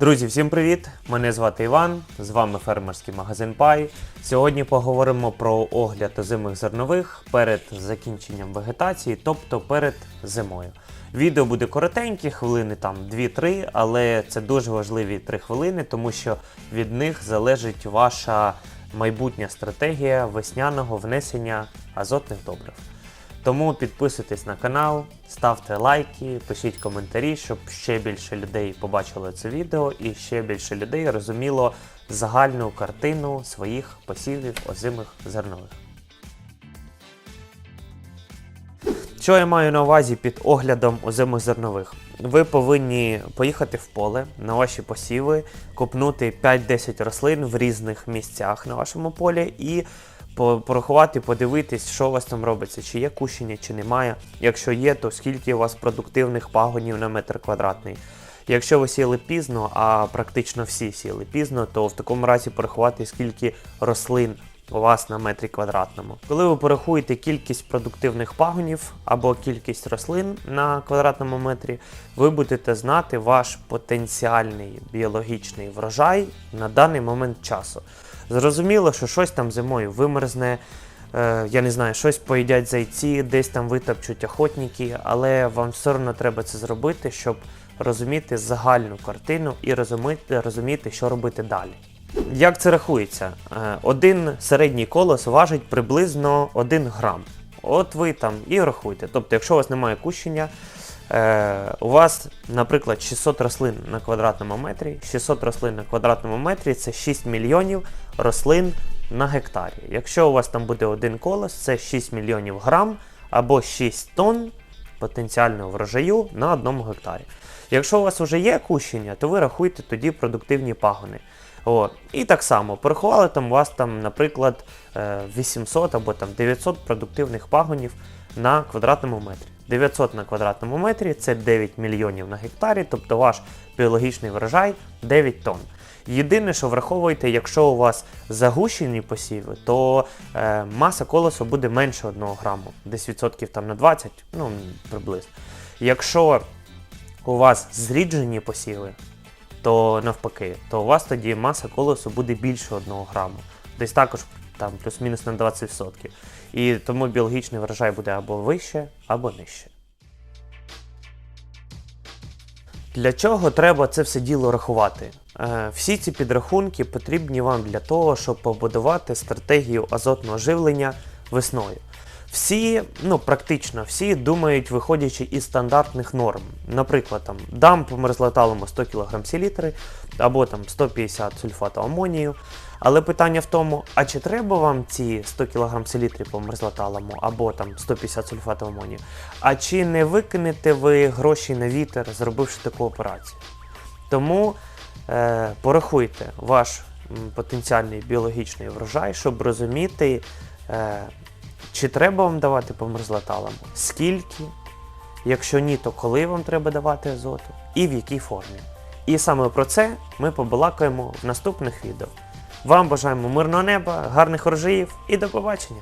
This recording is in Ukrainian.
Друзі, всім привіт! Мене звати Іван, з вами фермерський магазин Пай. Сьогодні поговоримо про огляд озимих зернових перед закінченням вегетації, тобто перед зимою. Відео буде коротеньке, хвилини там 2-3, але це дуже важливі 3 хвилини, тому що від них залежить ваша майбутня стратегія весняного внесення азотних добрив. Тому підписуйтесь на канал, ставте лайки, пишіть коментарі, щоб ще більше людей побачило це відео і ще більше людей розуміло загальну картину своїх посівів озимих зернових. Що я маю на увазі під оглядом озимих зернових? Ви повинні поїхати в поле на ваші посіви, купнути 5-10 рослин в різних місцях на вашому полі і порахувати, подивитись, що у вас там робиться, чи є кущення, чи немає. Якщо є, то скільки у вас продуктивних пагонів на метр квадратний. Якщо ви сіли пізно, а практично всі сіли пізно, то в такому разі порахувати, скільки рослин у вас на метрі квадратному. Коли ви порахуєте кількість продуктивних пагонів або кількість рослин на квадратному метрі, ви будете знати ваш потенціальний біологічний врожай на даний момент часу. Зрозуміло, що щось там зимою вимерзне, е, я не знаю, щось поїдять зайці, десь там витопчуть охотники, але вам все одно треба це зробити, щоб розуміти загальну картину і розуміти, розуміти, що робити далі. Як це рахується? Е, Один середній колос важить приблизно 1 грам. От ви там і рахуйте. Тобто, якщо у вас немає кущення, е, у вас, наприклад, 600 рослин на квадратному метрі. 600 рослин на квадратному метрі це 6 мільйонів рослин на гектарі. Якщо у вас там буде один колос, це 6 мільйонів грам або 6 тонн потенціального врожаю на одному гектарі. Якщо у вас вже є кущення, то ви рахуйте тоді продуктивні пагони. О, і так само порахували там у вас там, наприклад, е, 800 або там 900 продуктивних пагонів на квадратному метрі. 900 на квадратному метрі це 9 мільйонів на гектарі, тобто ваш біологічний врожай 9 тонн. Єдине, що враховуйте, якщо у вас загущені посіви, то е, маса колосу буде менше 1 граму, десь відсотків там на 20, ну приблизно. Якщо у вас зріджені посіви, то навпаки, то у вас тоді маса колосу буде більше 1 граму. Десь також там плюс-мінус на 20%. І тому біологічний врожай буде або вище, або нижче. Для чого треба це все діло рахувати? Е, Всі ці підрахунки потрібні вам для того, щоб побудувати стратегію азотного живлення весною. Всі, ну практично всі думають, виходячи із стандартних норм. Наприклад, там дам по мерзлоталому 100 кг селітри або там 150 сульфату амонію. Але питання в тому, а чи треба вам ці 100 кг селітри по мерзлоталому або там 150 сульфату амонію? А чи не викинете ви гроші на вітер, зробивши таку операцію? Тому е, порахуйте ваш потенціальний біологічний врожай, щоб розуміти, е, чи треба вам давати по мерзлоталам, скільки, якщо ні, то коли вам треба давати азоту і в якій формі. І саме про це ми побалакаємо в наступних відео. Вам бажаємо мирного неба, гарних врожаїв і до побачення!